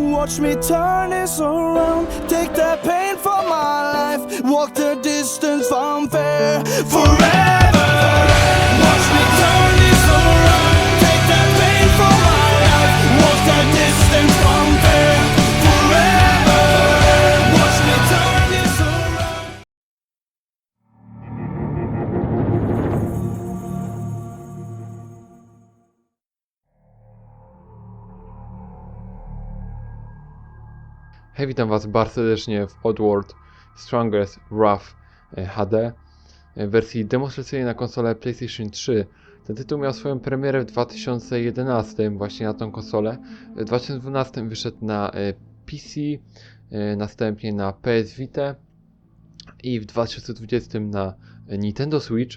Watch me turn this around. Take that pain from my life. Walk the distance from fair forever. Watch me turn Hej, witam Was bardzo serdecznie w Oddworld Strongest e, HD e, w wersji demonstracyjnej na konsolę PlayStation 3. Ten tytuł miał swoją premierę w 2011 właśnie na tą konsolę. W 2012 wyszedł na e, PC, e, następnie na PS Vita i w 2020 na Nintendo Switch.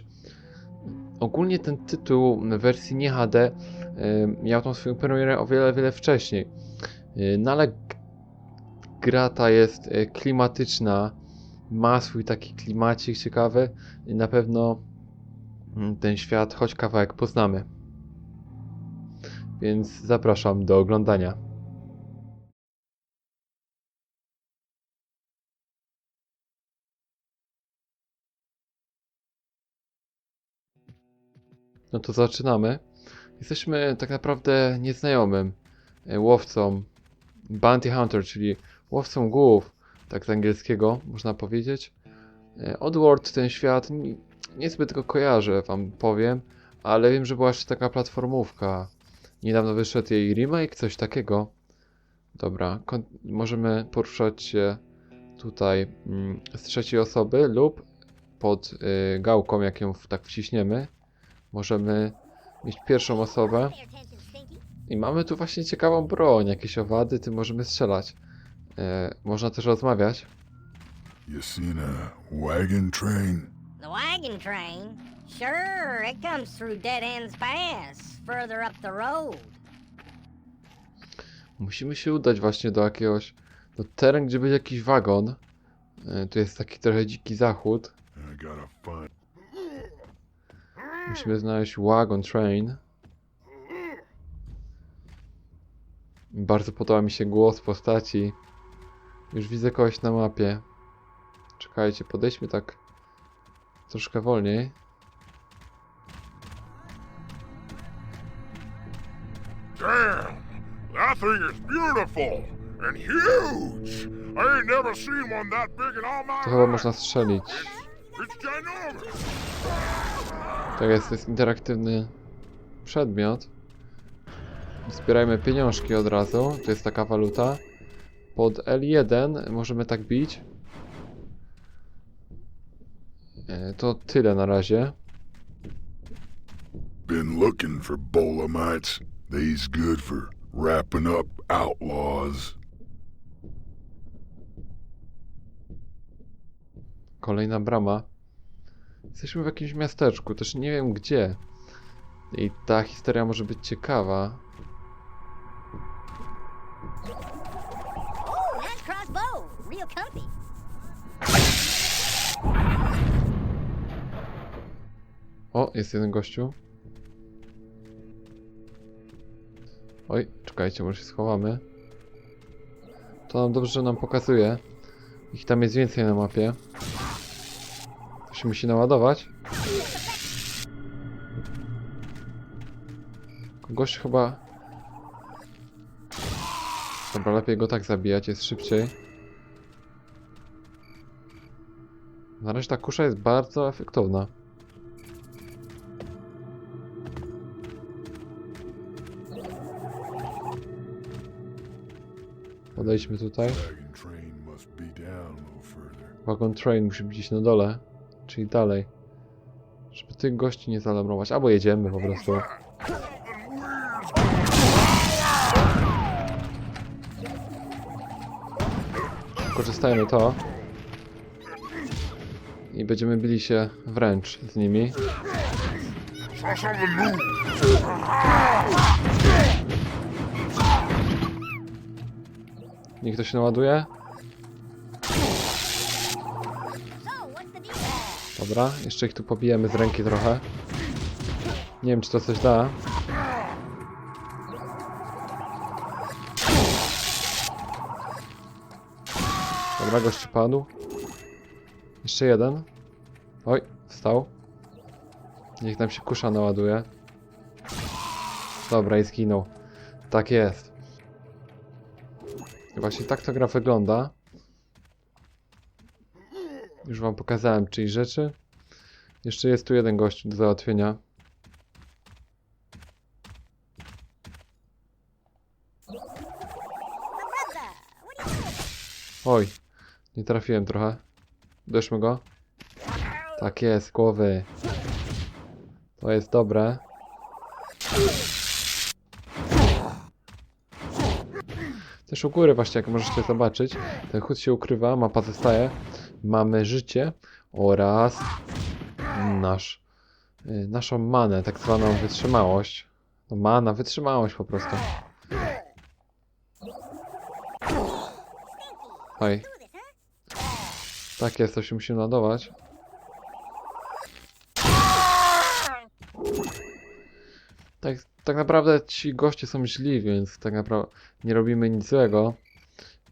Ogólnie ten tytuł w wersji nie HD miał tą swoją premierę o wiele, wiele wcześniej. No ale gra ta jest e, klimatyczna, ma swój taki klimacik ciekawy i na pewno mm, ten świat choć kawałek poznamy. Więc zapraszam do oglądania. No to zaczynamy. Jesteśmy tak naprawdę nieznajomym e, łowcą Bounty Hunter, czyli łowcą głów, tak z angielskiego można powiedzieć. E, Oddworld, ten świat, ni- niezbyt go kojarzę, wam powiem, ale wiem, że była jeszcze taka platformówka. Niedawno wyszedł jej remake, coś takiego. Dobra, możemy poruszać się tutaj mm, z trzeciej osoby lub pod y, gałką, jak ją w- tak wciśniemy. Możemy mieć pierwszą osobę. I mamy tu właśnie ciekawą broń, jakieś owady, tym możemy strzelać. E, można też rozmawiać. You seen a wagon train? The wagon train? Sure, it comes through Dead Ends Pass, further up the road. Musimy się udać właśnie do jakiegoś... do teren, gdzie będzie jakiś wagon. E, tu jest taki trochę dziki zachód. I gotta find. Musimy znaleźć wagon train. Bardzo podoba mi się głos postaci. Już widzę kogoś na mapie. Czekajcie, podejdźmy tak troszkę wolniej. Damn! That thing is beautiful and huge! I ain't never seen one that big in all my To chyba można strzelić. Tak jest, to jest interaktywny przedmiot. Zbierajmy pieniążki od razu. To jest taka waluta. Pod L1 możemy tak bić. E, To tyle na razie. Been looking for bolamites. They's good for wrapping up outlaws. Kolejna brama. Jesteśmy w jakimś miasteczku, też nie wiem gdzie. I ta historia może być ciekawa. O, jest jeden gościu. Oj, czekajcie, może się schowamy. To nam dobrze, nam pokazuje. Ich tam jest więcej na mapie. To się musi naładować. Gość chyba... Dobra, lepiej go tak zabijać, jest szybciej. Na razie ta kusza jest bardzo efektowna. Podejdźmy tutaj. Wagon train musi być gdzieś na dole, czyli dalej. Żeby tych gości nie zalamować. Albo jedziemy po prostu. Korzystajmy to. I będziemy bili się wręcz z nimi. Niech to się naładuje. Dobra, jeszcze ich tu pobijemy z ręki trochę. Nie wiem, czy to coś da. Dobra, gościu padł. Jeszcze jeden. Oj, wstał. Niech nam się kusza naładuje. Dobra, i zginął. Tak jest. Właśnie tak ta gra wygląda. Już wam pokazałem czyjś rzeczy. Jeszcze jest tu jeden gość do załatwienia. Oj, nie trafiłem trochę. Doszmy go. Tak jest, głowy. To jest dobre. Też u góry właśnie, jak możecie zobaczyć, ten chód się ukrywa, mapa zostaje. Mamy życie oraz nasz, y, naszą manę, tak zwaną wytrzymałość. No mana, wytrzymałość po prostu. Oj. Tak jest, to się musimy ładować. Tak, tak naprawdę ci goście są źli, więc tak naprawdę nie robimy nic złego.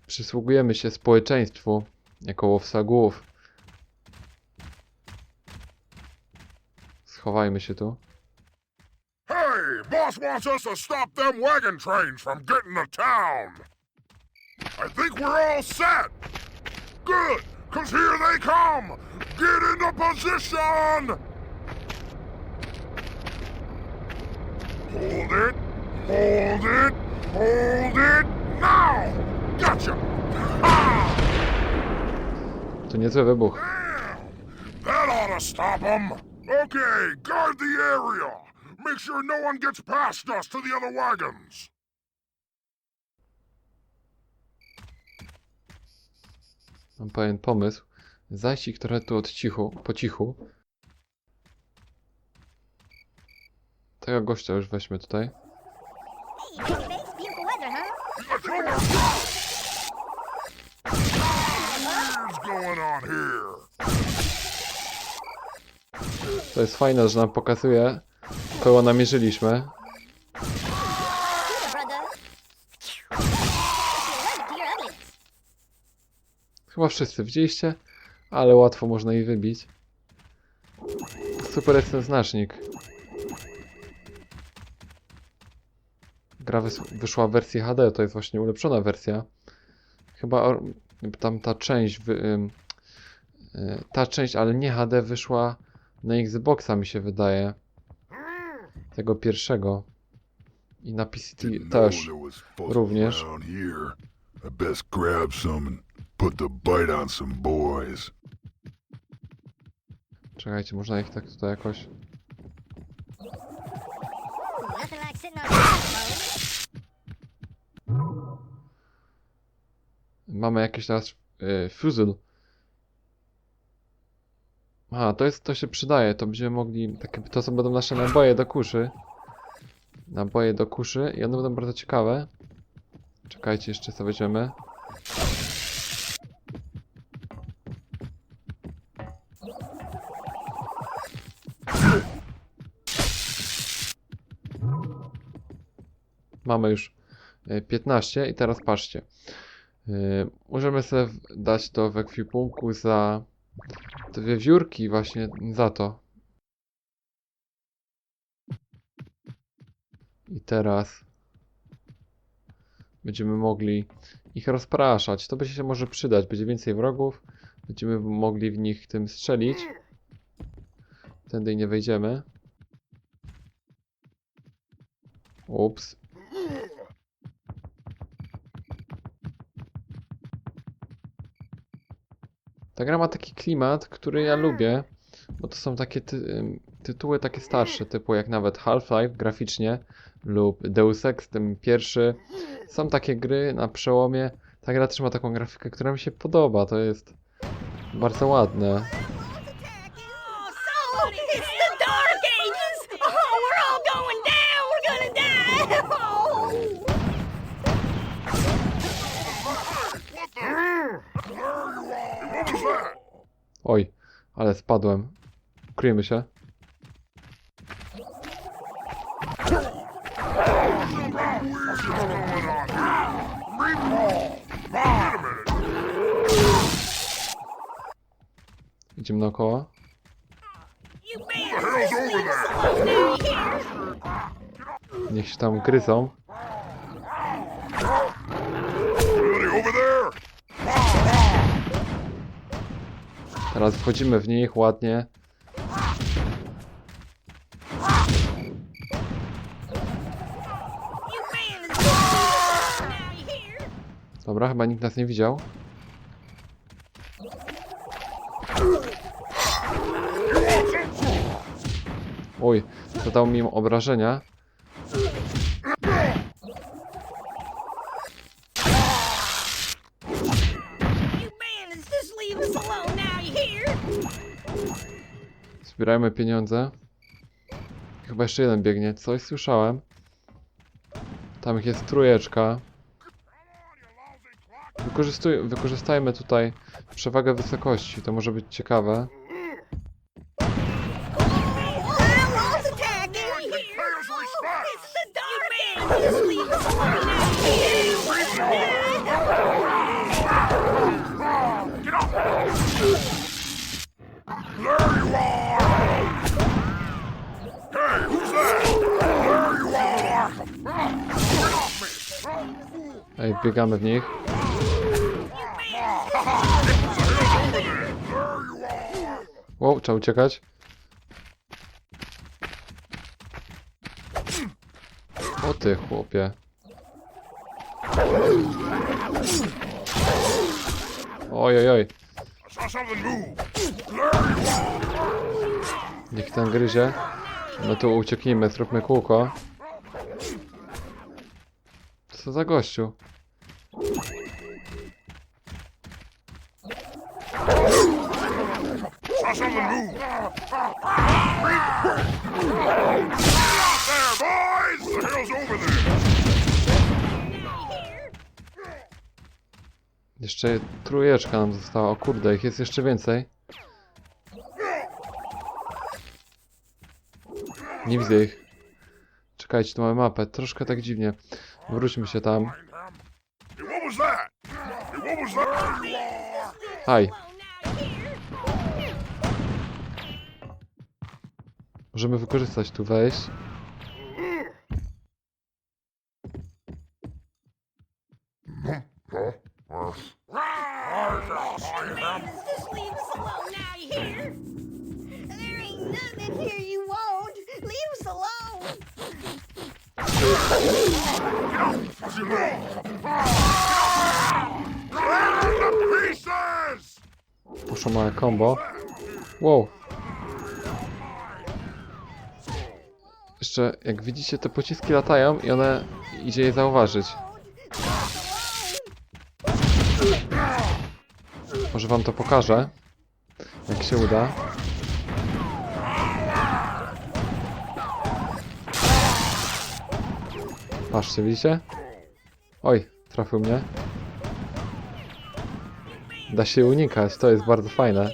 Przysługujemy się społeczeństwu jako łowca głów. Schowajmy się tu. Hey, boss wants us to stop them wagon trains from getting to town. I think we're all set. Good, cause here they come. Get into position. Hold it, hold it, hold it. Now, gotcha. Ha! To niezły wybuch. Damn! That ought to stop them! Okay, guard the area! Make sure no one gets past us to the other wagons! Mam pewien pomysł. Zajść ich trochę tu od cichu, po cichu. Tego gościa już weźmy tutaj. To jest fajne, że nam pokazuje, kogo namierzyliśmy. Chyba wszyscy widzieliście, ale łatwo można ich wybić. Super jest ten znacznik. Gra wys- wyszła w wersji HD, to jest właśnie ulepszona wersja. Chyba tam ta część, y, ta część, ale nie HD wyszła na Xboxa mi się wydaje. Tego pierwszego. I na Didn't też. również. Czekajcie, można ich tak tutaj jakoś... Mamy jakieś teraz y, fuzel. A, to jest, to się przydaje, to będziemy mogli, takie, to są będą nasze naboje do kuszy. Naboje do kuszy i one będą bardzo ciekawe. Czekajcie, jeszcze co weźmiemy. Mamy już y, 15 i teraz patrzcie. Yy, możemy sobie dać to w ekwipunku za te wiewiórki właśnie za to. I teraz będziemy mogli ich rozpraszać. To będzie się może przydać. Będzie więcej wrogów. Będziemy mogli w nich tym strzelić. Tędy nie wejdziemy. Ups. Ta gra ma taki klimat, który ja lubię, bo to są takie ty tytuły takie starsze, typu jak nawet Half-Life graficznie lub Deus Ex, ten pierwszy. Są takie gry na przełomie. Ta gra też ma taką grafikę, która mi się podoba. To jest bardzo ładne. Oj, ale spadłem. Kryjemy się. Idziemy naokoło. Niech się tam gryzą. Teraz wchodzimy w nich ładnie. Dobra, chyba nikt nas nie widział. Oj, zadał mi obrażenia. Zbierajmy pieniądze. Chyba jeszcze jeden biegnie. Coś słyszałem. Tam ich jest trójeczka. Wykorzystuj, wykorzystajmy tutaj przewagę wysokości. To może być ciekawe. Ej, biegamy w nich. Wow, trzeba uciekać. O ty chłopie. Oj, oj, oj. Niech ten gryzie. No tu ucieknijmy, zróbmy kółko. Co za gościu? Jeszcze trójeczka nam została. O kurde, ich jest jeszcze więcej. Nie widzę ich. Czekajcie, tu mamy mapę. Troszkę tak dziwnie. Wróćmy się tam. Hey, what was that? Hey, what was that? There you are! Aj, Alone now, you hear? możemy wykorzystać tu wejść. Poszło małe combo. Wow. Jeszcze, jak widzicie, te pociski latają i one idzie je zauważyć. Może wam to pokażę. Jak się uda. Patrzcie, widzicie? Oj, trafił mnie. Da się unikać, to jest bardzo fajne.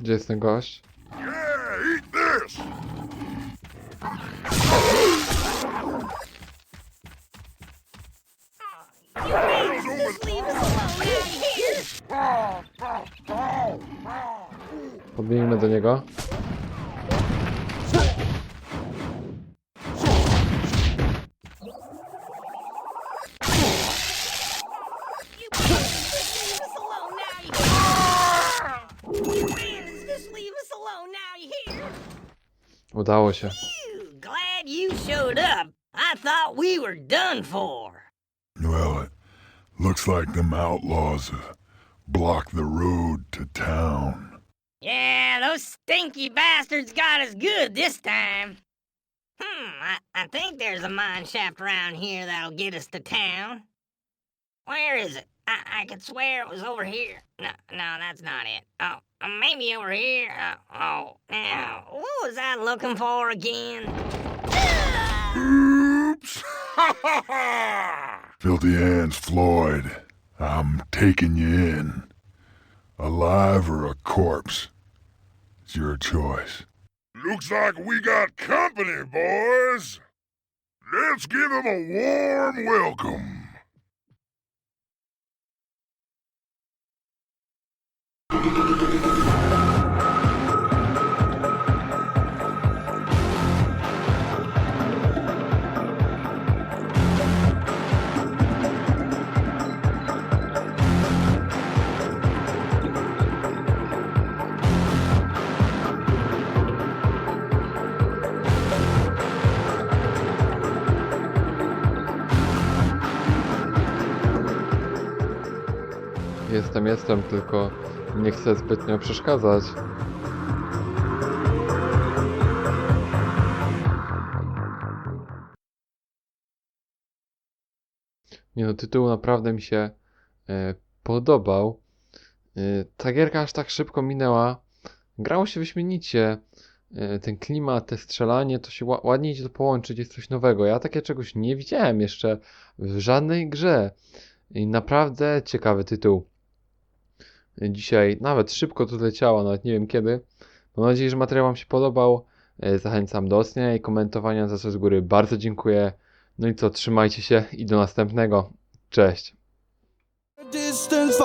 Gdzie jest ten gość? Yeah, eat this! Udało się. Glad you showed up. I thought we were done for. Well, it looks like them outlaws have blocked the road to town. Yeah, those stinky bastards got us good this time. Hmm, I, I think there's a mine shaft around here that'll get us to town. Where is it? I, I could swear it was over here. No, no, that's not it. Oh, maybe over here. Uh, oh, now, what was I looking for again? Oops! Filthy hands, Floyd. I'm taking you in. Alive or a corpse. It's your choice. Looks like we got company, boys. Let's give them a warm welcome. Jestem, jestem, tylko nie chcę zbytnio przeszkadzać. Nie no, tytuł naprawdę mi się e, podobał. E, ta gierka aż tak szybko minęła. Grało się wyśmienicie. E, ten klimat, te strzelanie, to się ła- ładnie idzie to połączyć, jest coś nowego. Ja takie czegoś nie widziałem jeszcze w żadnej grze. I naprawdę ciekawy tytuł dzisiaj nawet szybko to leciało, nawet nie wiem kiedy. Mam nadzieję, że materiał Wam się podobał. E, zachęcam do oceniania i komentowania za co z góry. Bardzo dziękuję. No i co, trzymajcie się i do następnego. Cześć. distance